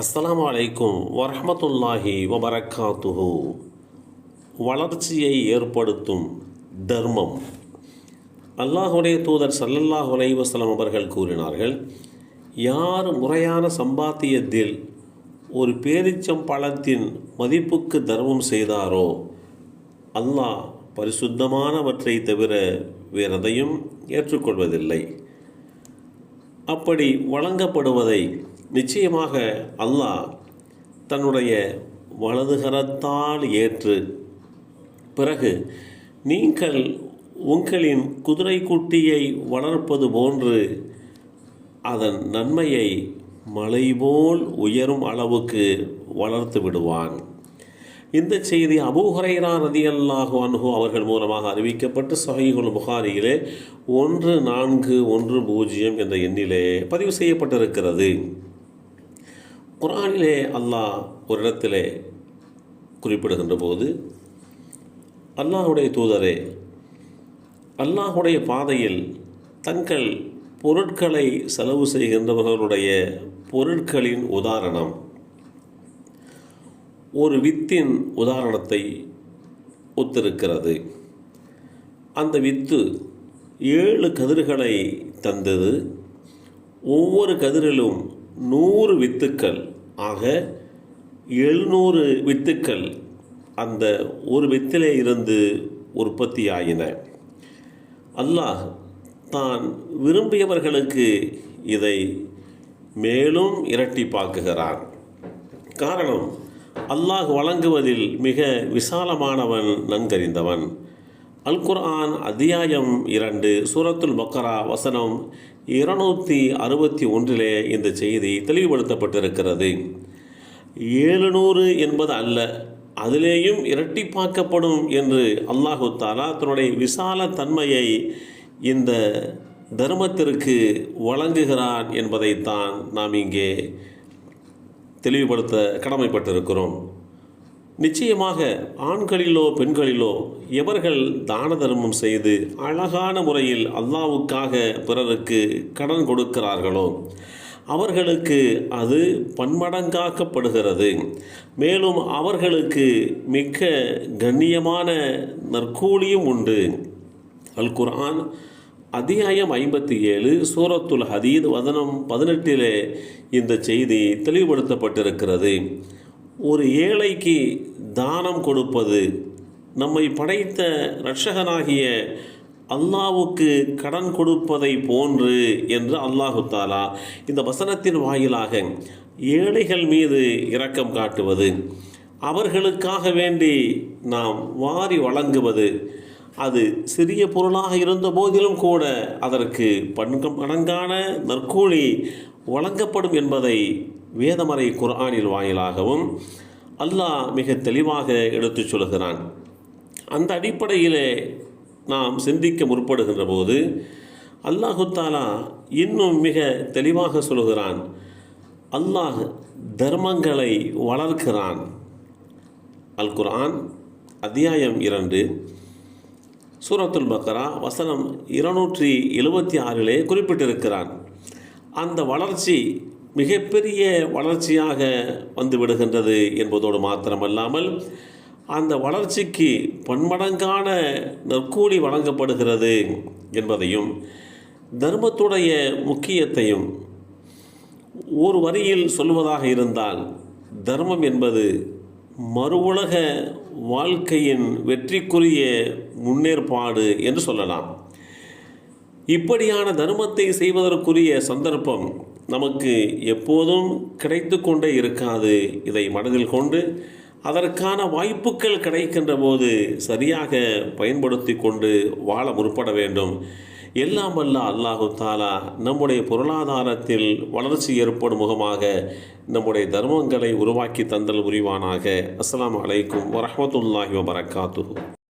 அஸ்லாம் வலைக்கும் வரமத்துல்லாஹி வபரக்காத்துஹு வளர்ச்சியை ஏற்படுத்தும் தர்மம். அல்லாஹுடைய தூதர் சல்லல்லாஹ் வலைவசலம் அவர்கள் கூறினார்கள் யார் முறையான சம்பாத்தியத்தில் ஒரு பேரிச்சம் பழத்தின் மதிப்புக்கு தர்மம் செய்தாரோ அல்லாஹ் பரிசுத்தமானவற்றை தவிர வேறெதையும் ஏற்றுக்கொள்வதில்லை. அப்படி வழங்கப்படுவதை நிச்சயமாக அல்லாஹ் தன்னுடைய வலதுகரத்தால் ஏற்று பிறகு நீங்கள் உங்களின் குதிரை குட்டியை வளர்ப்பது போன்று அதன் நன்மையை மலை போல் உயரும் அளவுக்கு வளர்த்து விடுவான். இந்த செய்தி அபூஹரைரா ரதி அல்லாஹு அன்ஹு அவர்கள் மூலமாக அறிவிக்கப்பட்டு சஹீகுல் புகாரியிலே ஒன்று நான்கு ஒன்று பூஜ்ஜியம் என்ற எண்ணிலே பதிவு செய்யப்பட்டிருக்கிறது. குரானிலே அல்லாஹ் ஒரு இடத்திலே குறிப்பிடுகின்ற போது அல்லாஹுடைய தூதரே அல்லாஹுடைய பாதையில் தங்கள் பொருட்களை செலவு செய்கின்றவர்களுடைய பொருட்களின் உதாரணம் ஒரு வித்தின் உதாரணத்தை ஒத்திருக்கிறது. அந்த வித்து ஏழு கதிர்களை தந்தது. ஒவ்வொரு கதிரிலும் நூறு வித்துக்கள் ஆக எழுநூறு வித்துக்கள் அந்த ஒரு வித்திலே இருந்து உற்பத்தியாயின. அல்லாஹ் தான் விரும்பியவர்களுக்கு இதை மேலும் இரட்டிப்பாக்குகிறான். காரணம் அல்லாஹ் வழங்குவதில் மிக விசாலமானவன் நன்கறிந்தவன். அல் குர்ஆன் அத்தியாயம் இரண்டு சூரத்துல் பக்கரா வசனம் இருநூற்றி அறுபத்தி ஒன்றிலே இந்த செய்தி தெளிவுபடுத்தப்பட்டிருக்கிறது. ஏழுநூறு என்பது அல்ல அதிலேயும் இரட்டிப்பாக்கப்படும் என்று அல்லாஹு தாலா தன்னுடைய விசால தன்மையை இந்த தர்மத்திற்கு வழங்குகிறான் என்பதைத்தான் நாம் இங்கே தெளிவுபடுத்த கடமைப்பட்டிருக்கிறோம். நிச்சயமாக ஆண்களிலோ பெண்களிலோ எவர்கள் தான தர்மம் செய்து அழகான முறையில் அல்லாவுக்காக பிறருக்கு கடன் கொடுக்கிறார்களோ அவர்களுக்கு அது பன்மடங்காக்கப்படுகிறது. மேலும் அவர்களுக்கு மிக்க கண்ணியமான நற்கூலியும் உண்டு. அல் குர்ஆன் அத்தியாயம் ஐம்பத்தி ஏழு சூரத்துல் ஹதீத் வதனம் பதினெட்டிலே இந்த செய்தி தெளிவுபடுத்தப்பட்டிருக்கிறது. ஒரு ஏழைக்கு தானம் கொடுப்பது நம்மை படைத்த இரட்சகனாகிய அல்லாவுக்கு கடன் கொடுப்பதை போன்று என்று அல்லாஹு தாலா இந்த வசனத்தின் வாயிலாக ஏழைகள் மீது இரக்கம் காட்டுவது அவர்களுக்காக வேண்டி நாம் வாரி வழங்குவது அது சிறிய பொருளாக இருந்த போதிலும் கூட அதற்கு பன்கம் அடங்கான நற்கூலி வழங்கப்படும் என்பதை வேதமறை குர்ஆனில் வாயிலாகவும் அல்லாஹ் மிக தெளிவாக எடுத்துச் சொல்கிறான் அந்த அடிப்படையிலே நாம் சிந்திக்க முற்படுகின்ற போது அல்லாஹுத்தாலா இன்னும் மிக தெளிவாக சொல்கிறான் அல்லாஹ் தர்மங்களை வளர்க்கிறான். அல் குர்ஆன் அத்தியாயம் இரண்டு. சூரத்துல் பக்கரா வசனம் இருநூற்றி எழுபத்தி ஆறிலே குறிப்பிட்டிருக்கிறான். அந்த வளர்ச்சி மிகப்பெரிய வளர்ச்சியாக வந்து விடுகின்றது என்பதோடு மாத்திரமல்லாமல் அந்த வளர்ச்சிக்கு பன்மடங்கான நற்கூலி வழங்கப்படுகிறது என்பதையும் தர்மத்துடைய முக்கியத்தையும் ஒரு வரியில் சொல்வதாக இருந்தால் தர்மம் என்பது மறுவுலக வாழ்க்கையின் வெற்றிக்குரிய முன்னேற்பாடு என்று சொல்லலாம். இப்படியான தர்மத்தை செய்வதற்குரிய சந்தர்ப்பம் நமக்கு எப்போதும் கிடைத்து கொண்டே இருக்காது இதை மனதில் கொண்டு. அதற்கான வாய்ப்புகள் கிடைக்கின்ற போது சரியாக பயன்படுத்தி கொண்டு வாழ முற்பட வேண்டும். எல்லாம் வல்ல அல்லாஹு தாலா நம்முடைய பொருளாதாரத்தில் வளர்ச்சி ஏற்படும் முகமாக நம்முடைய தர்மங்களை உருவாக்கி தந்தல் புரிவானாக. அஸ்லாம் அலைக்கும் வரமத்துல்லாஹி வபரகாத்து